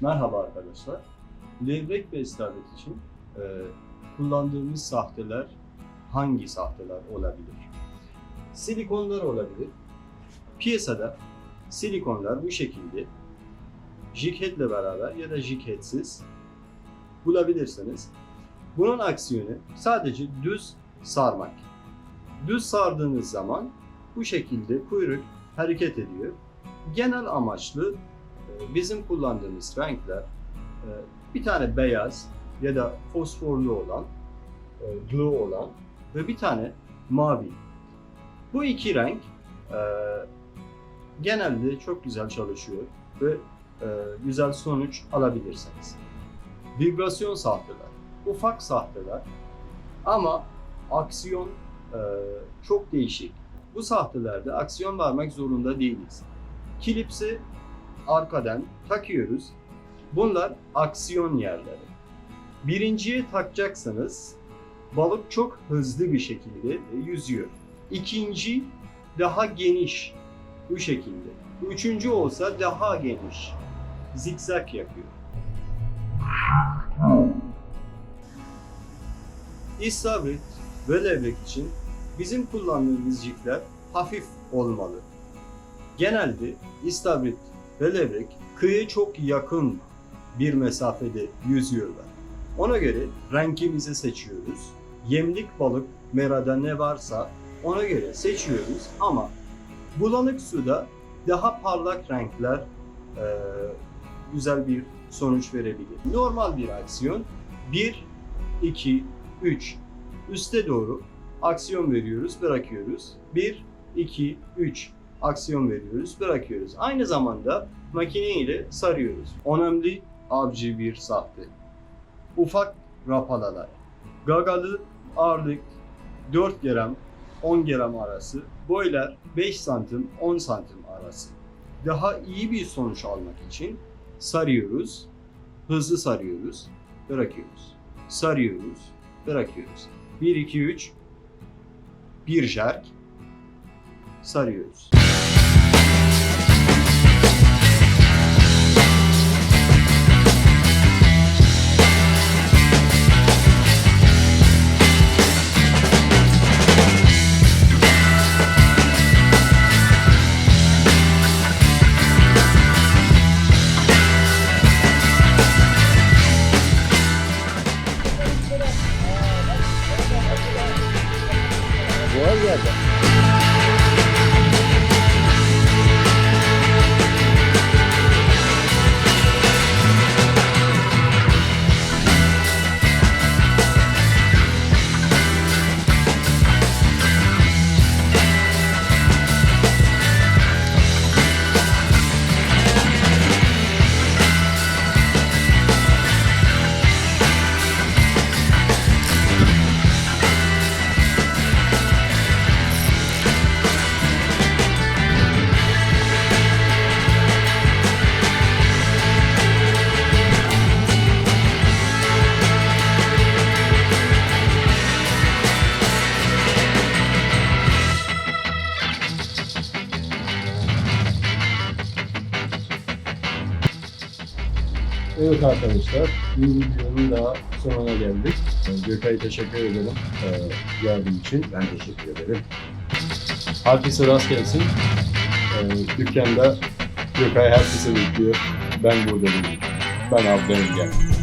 Merhaba arkadaşlar. Levrek ve istavrit için e, kullandığımız sahteler hangi sahteler olabilir? Silikonlar olabilir. Piyasada silikonlar bu şekilde jiketle beraber ya da jiketsiz bulabilirsiniz. Bunun aksiyonu sadece düz sarmak. Düz sardığınız zaman bu şekilde kuyruk hareket ediyor. Genel amaçlı bizim kullandığımız renkler e, bir tane beyaz ya da fosforlu olan, e, glow olan ve bir tane mavi. Bu iki renk e, genelde çok güzel çalışıyor ve güzel sonuç alabilirsiniz. Vibrasyon sahteler, ufak sahteler ama aksiyon çok değişik. Bu sahtelerde aksiyon vermek zorunda değiliz. Klipsi arkadan takıyoruz. Bunlar aksiyon yerleri. Birinciye takacaksanız balık çok hızlı bir şekilde yüzüyor. İkinci daha geniş bu şekilde. Üçüncü olsa daha geniş. Zikzak yapıyor. İstavrit ve için bizim kullandığımız jigler hafif olmalı. Genelde istavrit ve levrek kıyıya çok yakın bir mesafede yüzüyorlar. Ona göre renkimizi seçiyoruz. Yemlik balık merada ne varsa ona göre seçiyoruz ama bulanık suda daha parlak renkler e, güzel bir sonuç verebilir. Normal bir aksiyon 1, 2, 3 üste doğru aksiyon veriyoruz, bırakıyoruz. 1, 2, 3 aksiyon veriyoruz, bırakıyoruz. Aynı zamanda makine ile sarıyoruz. Önemli avcı bir sahte. Ufak rapalalar. Gagalı ağırlık 4 gram 10 gram arası. Boylar 5 santim 10 santim arası. Daha iyi bir sonuç almak için sarıyoruz. Hızlı sarıyoruz. Bırakıyoruz. Sarıyoruz. Bırakıyoruz. 1 2 3 bir jerk sarıyoruz. 见再见。Evet arkadaşlar, bir videonun daha sonuna geldik. Gökay'a teşekkür ederim e, yardım için. Ben teşekkür ederim. Herkese rast gelsin. E, dükkanda Gökay herkese bekliyor. Ben buradayım. Ben Abdülhamid Gel.